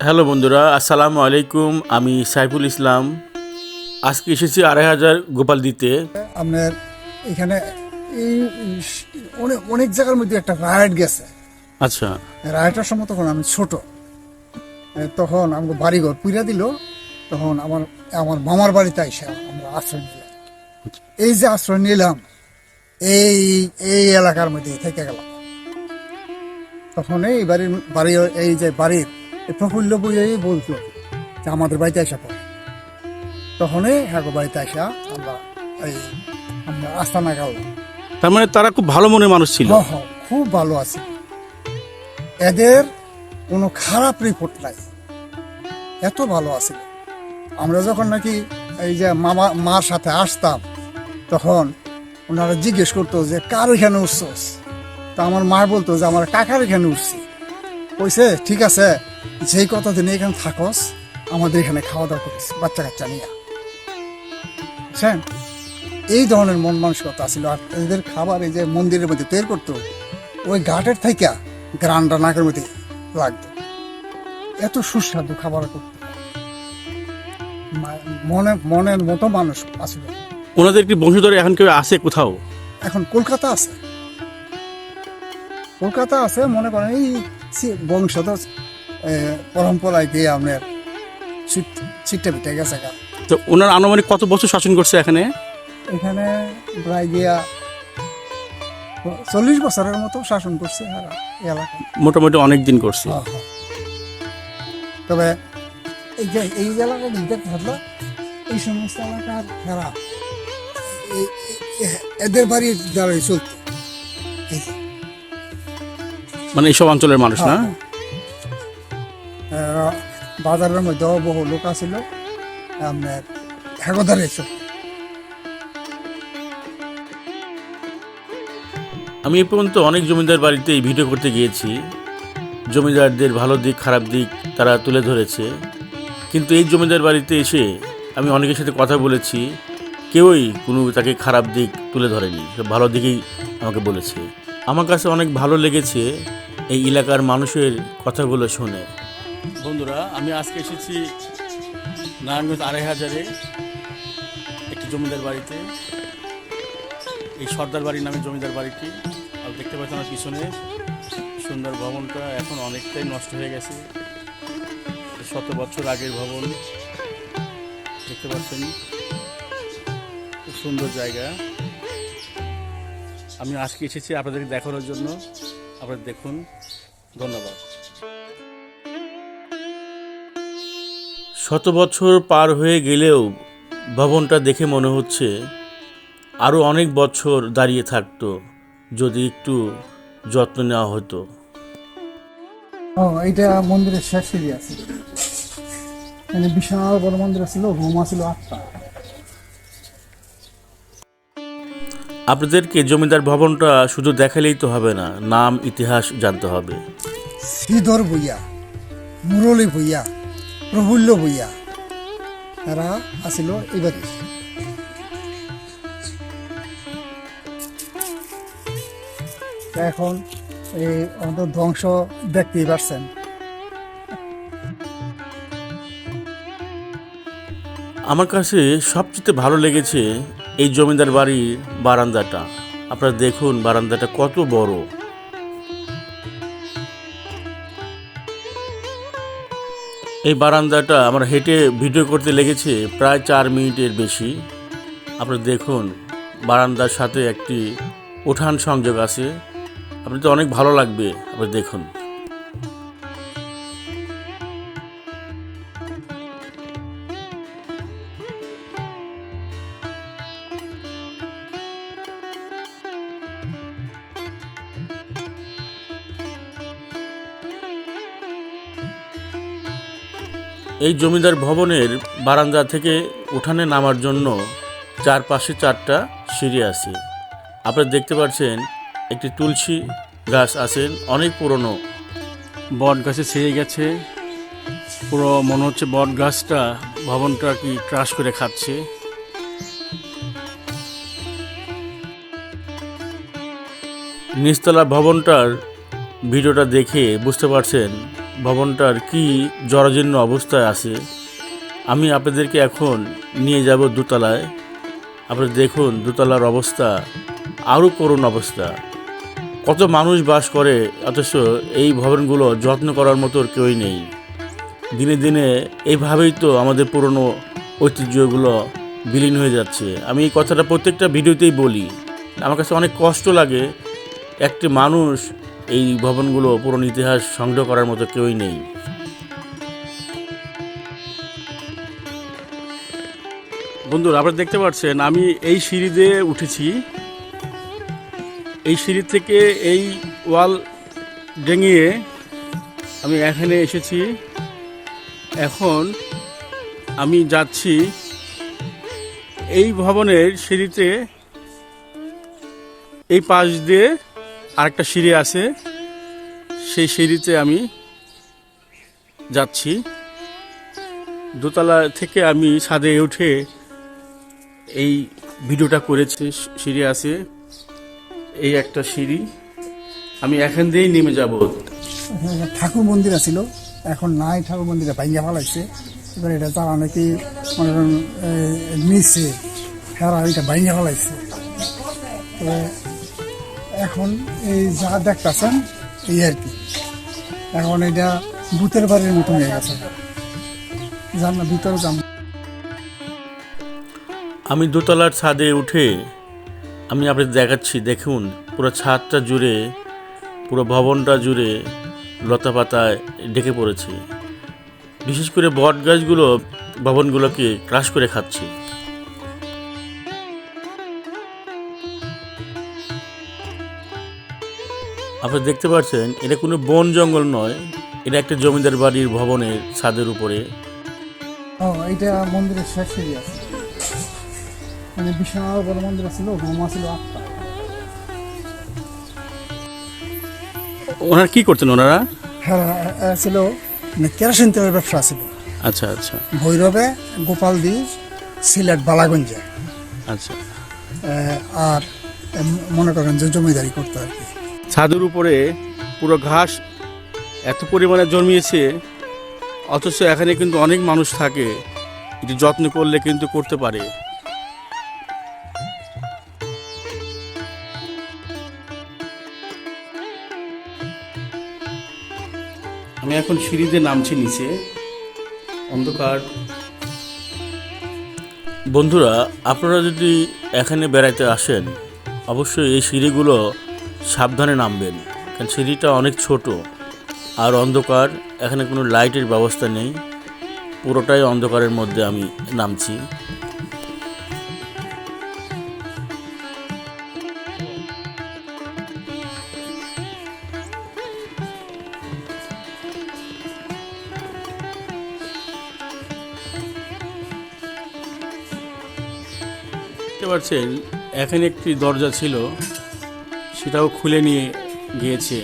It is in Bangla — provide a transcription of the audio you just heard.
হ্যালো বন্ধুরা আসসালামু আলাইকুম আমি সাইফুল ইসলাম। আজকে এসেছি আড়াই হাজার গোপাল দিতে। আপনার এখানে এই অনেক অনেক জায়গার মধ্যে একটা রাইড গেছে। আচ্ছা। রাইডটার সময় তখন আমি ছোট। তখন আমাকে বাড়িঘর পুইরা দিল তখন আমার আমার মামার বাড়িতে এসে আমরা আশ্রয় নিলাম। এই যে আশ্রয় নিলাম এই এই এলাকার মধ্যে থেকে গেলাম। তখন এই বাড়ির বাড়ি এই যে বাড়ির প্রফুল্ল বইয়েই বলতো যে আমাদের বাড়িতে আসা পড়ে। তখনই হ্যাঁ বাড়িতে আসা আমরা এই আমরা আস্তানা গেলাম তার মানে তারা খুব ভালো মনের মানুষ ছিল। হ্যাঁ, হ্যাঁ, খুব ভালো আছে। এদের কোনো খারাপ রিপোর্ট নাই। এত ভালো আছে। আমরা যখন নাকি এই যে মামা মার সাথে আসতাম তখন ওনারা জিজ্ঞেস করতো যে কার এখানে উঠছস? তা আমার মা বলতো যে আমার কাকার এখানে উঠছি। কইছে ঠিক আছে যেই কতদিন এখানে থাকস আমাদের এখানে খাওয়া দাওয়া করিস বাচ্চা কাচ্চা নিয়ে বুঝছেন? এই ধরনের মন মানসিকতা ছিল আর এদের খাবার এই যে মন্দিরের মধ্যে তৈরি করতো ওই ঘাটের থেকে গ্রান্ডা নাকের মধ্যে লাগতো। এত সুস্বাদু খাবার করতো। মনে মনের মতো মানুষ আসলে। ওনাদের কি বংশধর এখন কেউ আছে কোথাও? এখন কলকাতা আছে। কলকাতা আছে মনে করেন এই বংশধর পরম্পরায় দিয়ে আপনার ছিটটা পিঠে গেছে তো ওনার আনুমানিক কত বছর শাসন করছে এখানে? এখানে প্রায় গিয়া চল্লিশ বছরের মতো শাসন করছে এলাকায় মোটামুটি অনেক দিন করছে। হ্যাঁ, হ্যাঁ। তবে এই যে এই যে এলাকা দেখতে থাকল এই সমস্ত এলাকার খেলা এদের বাড়ির দ্বারাই চলত। মানে এইসব অঞ্চলের মানুষ না? হ্যাঁ। বাজারের মধ্যেও বহু লোক আছিল আপনার হেগোদারে চলত আমি এ পর্যন্ত অনেক জমিদার বাড়িতে এই ভিডিও করতে গিয়েছি। জমিদারদের ভালো দিক খারাপ দিক তারা তুলে ধরেছে। কিন্তু এই জমিদার বাড়িতে এসে আমি অনেকের সাথে কথা বলেছি। কেউই কোনো তাকে খারাপ দিক তুলে ধরেনি সব ভালো দিকেই আমাকে বলেছে। আমার কাছে অনেক ভালো লেগেছে এই এলাকার মানুষের কথাগুলো শুনে। বন্ধুরা, আমি আজকে এসেছি নারায়ণগঞ্জ আড়াই হাজারে, একটি জমিদার বাড়িতে। এই সর্দার বাড়ি নামে জমিদার বাড়িটি। আর দেখতে পাচ্ছেন আমার পিছনে সুন্দর ভবনটা, এখন অনেকটাই নষ্ট হয়ে গেছে। শত বছর আগের ভবন। দেখতে পাচ্ছেন, খুব সুন্দর জায়গা। আমি আজকে এসেছি আপনাদেরকে দেখানোর জন্য। আপনারা দেখুন। ধন্যবাদ। শত বছর পার হয়ে গেলেও ভবনটা দেখে মনে হচ্ছে আরও অনেক বছর দাঁড়িয়ে থাকতো যদি একটু যত্ন নেওয়া হতো। ও এটা মন্দিরের শেষ সিঁড়ি আছে। বিশাল বড় মন্দির ছিল রুম ছিল আটটা। আপনাদেরকে জমিদার ভবনটা শুধু দেখালেই তো হবে না নাম ইতিহাস জানতে হবে। শ্রীধর ভূঁইয়া মুরলী ভূঁইয়া প্রফুল্ল ভূঁইয়া তারা আসিল এবারে। এখন এই আমাদের ধ্বংস দেখতেই পারছেন। আমার কাছে সবচেয়ে ভালো লেগেছে এই জমিদার বাড়ির বারান্দাটা। আপনারা দেখুন বারান্দাটা কত বড়। এই বারান্দাটা আমার হেঁটে ভিডিও করতে লেগেছে প্রায় চার মিনিটের বেশি। আপনারা দেখুন বারান্দার সাথে একটি উঠান সংযোগ আছে। আপনি তো অনেক ভালো লাগবে আপনি দেখুন। এই জমিদার ভবনের বারান্দা থেকে উঠানে নামার জন্য চারপাশে চারটা সিঁড়ি আছে। আপনারা দেখতে পাচ্ছেন একটি তুলসী গাছ আছেন অনেক পুরনো। বট গাছে ছেড়ে গেছে। পুরো মনে হচ্ছে বট গাছটা ভবনটা কি ক্রাশ করে খাচ্ছে। নিচতলা ভবনটার ভিডিওটা দেখে বুঝতে পারছেন ভবনটার কি জরাজীর্ণ অবস্থায় আছে। আমি আপনাদেরকে এখন নিয়ে যাব দোতলায়। আপনারা দেখুন দোতলার অবস্থা, আরও করুণ অবস্থা। কত মানুষ বাস করে, অথচ এই ভবনগুলো যত্ন করার মতো কেউই নেই। দিনে দিনে এইভাবেই তো আমাদের পুরনো ঐতিহ্যগুলো বিলীন হয়ে যাচ্ছে। আমি এই কথাটা প্রত্যেকটা ভিডিওতেই বলি। আমার কাছে অনেক কষ্ট লাগে। একটি মানুষ এই ভবনগুলো পুরনো ইতিহাস সংগ্রহ করার মতো কেউই নেই। বন্ধুরা, আপনারা দেখতে পাচ্ছেন, আমি এই সিঁড়ি দিয়ে উঠেছি। এই সিঁড়ি থেকে এই ওয়াল ডেঙিয়ে আমি এখানে এসেছি। এখন আমি যাচ্ছি এই ভবনের সিঁড়িতে, এই পাশ দিয়ে আরেকটা সিঁড়ি আছে। সেই সিঁড়িতে আমি যাচ্ছি। দোতলা থেকে আমি ছাদে উঠে এই ভিডিওটা করেছি। সিঁড়ি আছে। এই একটা সিঁড়ি। আমি এখান দিয়েই নেমে যাব। ঠাকুর মন্দির আছিল। এখন নাই ঠাকুর মন্দিরে ভাঙ্গা ফেলাইছে এবার এটা যারা নাকি মনে করেন নিচে হেরা এটা ভাঙ্গা ফেলাইছে তো এখন এই যা দেখতেছেন, এই আর কি। এখন এটা ভূতের বাড়ির মতন হয়ে গেছে। যান আমি দোতলার ছাদে উঠে আমি আপনাদের দেখাচ্ছি, দেখুন, পুরো ছাদটা জুড়ে, পুরো ভবনটা জুড়ে লতা পাতায় ঢেকে পড়েছে। বিশেষ করে বট গাছগুলো ভবনগুলোকে ক্রাশ করে খাচ্ছে। আপনি দেখতে পাচ্ছেন এটা কোনো বন জঙ্গল নয় এটা একটা জমিদার বাড়ির ভবনের ছাদের উপরে। ও এইটা মন্দিরের শেষ সিঁড়ি আছে। মানে বিশ্বনাথ বড় মন্দির ছিল বোমা ছিল আটটা ওনারা কি করতেন ওনারা? হ্যাঁ এ ছিল মানে কেরোসিন তেলের ব্যবসা ছিল। আচ্ছা আচ্ছা। ভৈরবে গোপালদি সিলেট বালাগঞ্জে। আচ্ছা। আর মনে করেন যে জমিদারি করতো আর কি। ছাদের উপরে পুরো ঘাস এত পরিমাণে জন্মিয়েছে, অথচ এখানে কিন্তু অনেক মানুষ থাকে একটু যত্ন করলে কিন্তু করতে পারে। আমি এখন সিঁড়িতে নামছি নিচে, অন্ধকার। বন্ধুরা, আপনারা যদি এখানে বেড়াতে আসেন, অবশ্যই এই সিঁড়িগুলো সাবধানে নামবেন, কারণ সিঁড়িটা অনেক ছোট আর অন্ধকার, এখানে কোনো লাইটের ব্যবস্থা নেই। পুরোটাই অন্ধকারের মধ্যে আমি নামছি। পাচ্ছেন, এখানে একটি দরজা ছিল। সেটাও খুলে নিয়ে গিয়েছে।